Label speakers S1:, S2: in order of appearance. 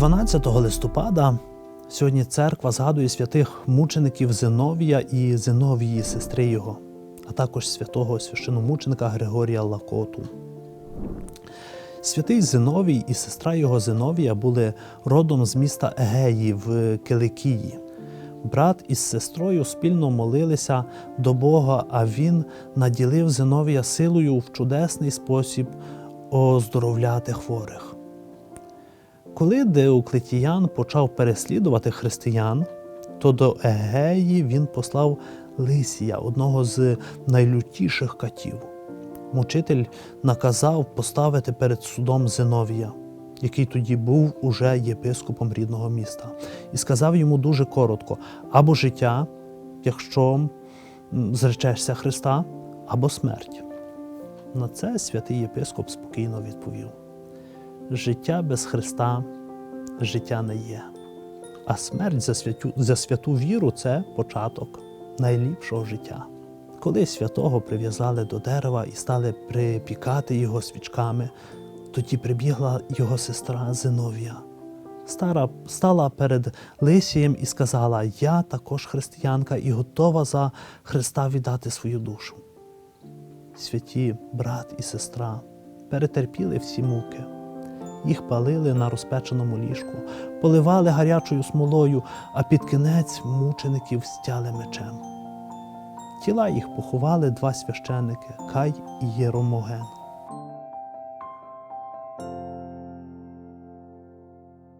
S1: 12 листопада сьогодні церква згадує святих мучеників Зиновія і Зиновії, сестри його, а також святого священомученика Григорія Лакоту. Святий Зиновій і сестра його Зиновія були родом з міста Егеї в Киликії. Брат із сестрою спільно молилися до Бога, а він наділив Зиновія силою в чудесний спосіб оздоровляти хворих. Коли Деоклетіян почав переслідувати християн, то до Егеї він послав Лисія, одного з найлютіших катів. Мучитель наказав поставити перед судом Зиновія, який тоді був уже єпископом рідного міста, і сказав йому дуже коротко: або життя, якщо зречешся Христа, або смерть. На це святий єпископ спокійно відповів: життя без Христа життя не є, а смерть за святу, за святу віру це початок найліпшого життя. Коли святого прив'язали до дерева і стали припікати його свічками, тоді прибігла його сестра Зиновія. Стара стала перед Лисієм і сказала: Я також християнка і готова за Христа віддати свою душу. Святі брат і сестра перетерпіли всі муки. Їх палили на розпеченому ліжку, поливали гарячою смолою, а під кінець мучеників стяли мечем. Тіла їх поховали два священики Кай і Єромоген.